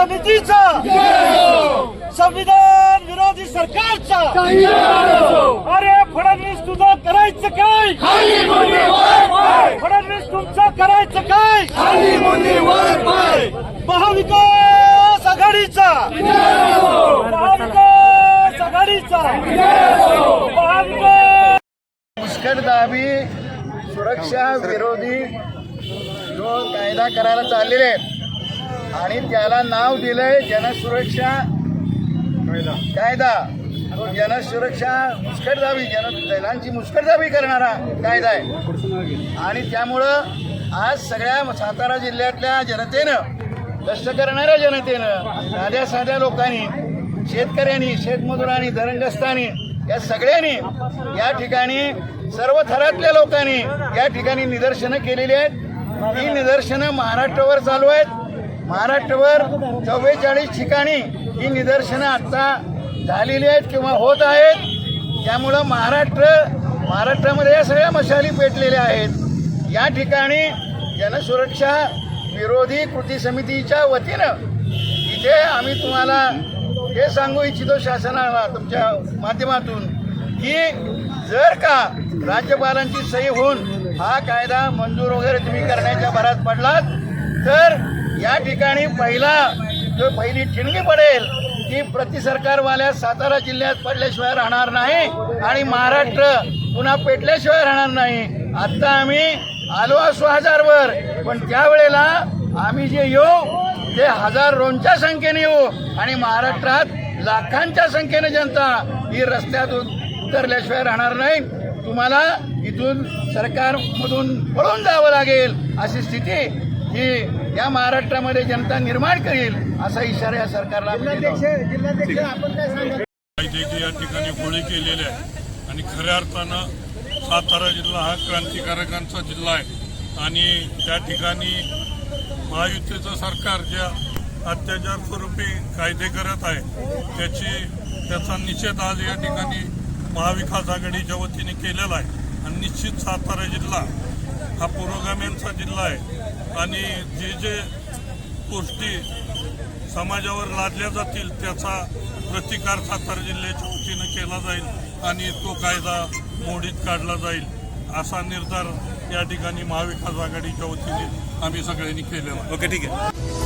समितीचा. संविधान विरोधी सरकारचा. अरे फडणवीस तुझं करायचं काय? फडणवीस तुमचं करायचं काय? महाविकास आघाडीचा. महाविकास आघाडीचा. महाविकास मुस्कटदाबी सुरक्षा विरोधी जो कायदा करायला चाललेले आहेत आणि त्याला नाव दिलंय जनसुरक्षा कायदा. तो जनसुरक्षा मुस्कटदाबी जन दैलांची मुस्कटदाबी करणारा कायदा आहे. आणि त्यामुळं आज सगळ्या सातारा जिल्ह्यातल्या जनतेनं कष्ट करणाऱ्या जनतेनं साध्या साध्या लोकांनी शेतकऱ्यांनी शेतमजुरांनी धरणग्रस्तांनी या सगळ्यांनी या ठिकाणी सर्व थरातल्या लोकांनी या ठिकाणी निदर्शनं केलेली आहेत. ही निदर्शनं महाराष्ट्रावर चालू आहेत. महाराष्ट्रभर चव्वेचाळीस ठिकाणी ही निदर्शनं आत्ता झालेली आहेत किंवा होत आहेत. त्यामुळं महाराष्ट्र महाराष्ट्रामध्ये या सगळ्या मशाली पेटलेल्या आहेत. या ठिकाणी जनसुरक्षा विरोधी कृती समितीच्या वतीनं इथे आम्ही तुम्हाला हे सांगू इच्छितो शासनाला तुमच्या माध्यमातून की जर का राज्यपालांची सही होऊन हा कायदा मंजूर वगैरे तुम्ही करण्याच्या भरात पडलात तर या ठिकाणी पहिला जो पहिली ठिणगी पडेल ती प्रति सरकारवाल्या सातारा जिल्ह्यात पडल्याशिवाय राहणार नाही आणि महाराष्ट्र पुन्हा पेटल्याशिवाय राहणार नाही. आत्ता आम्ही आलो असो हजारवर पण त्यावेळेला आम्ही जे येऊ ते हजारोंच्या संख्येने येऊ आणि महाराष्ट्रात लाखांच्या संख्येने जनता ही रस्त्यात उतरल्याशिवाय राहणार नाही. तुम्हाला इथून सरकारमधून पळून जावं लागेल अशी स्थिती ही या महाराष्ट्रामध्ये जनता निर्माण करेल असा इशारा या सरकारला या ठिकाणी गोळी केलेली आहे. आणि खऱ्या अर्थानं सातारा जिल्हा हा क्रांतिकारकांचा जिल्हा आहे. आणि त्या ठिकाणी महायुतीचं सरकार ज्या अत्याचार स्वरूपी कायदे करत आहे त्याची त्याचा निषेध आज या ठिकाणी महाविकास आघाडीच्या वतीने केलेला आहे. आणि निश्चित सातारा जिल्हा हा पुरोगाम्यांचा जिल्हा आहे. आणि जे जे गोष्टी समाजावर लादल्या जातील त्याचा प्रतिकार सातारा जिल्ह्याच्या वतीनं केला जाईल आणि तो कायदा मोडीत काढला जाईल असा निर्धार या ठिकाणी महाविकास आघाडीच्या वतीने आम्ही सगळ्यांनी केलेला ओके ठीक आहे.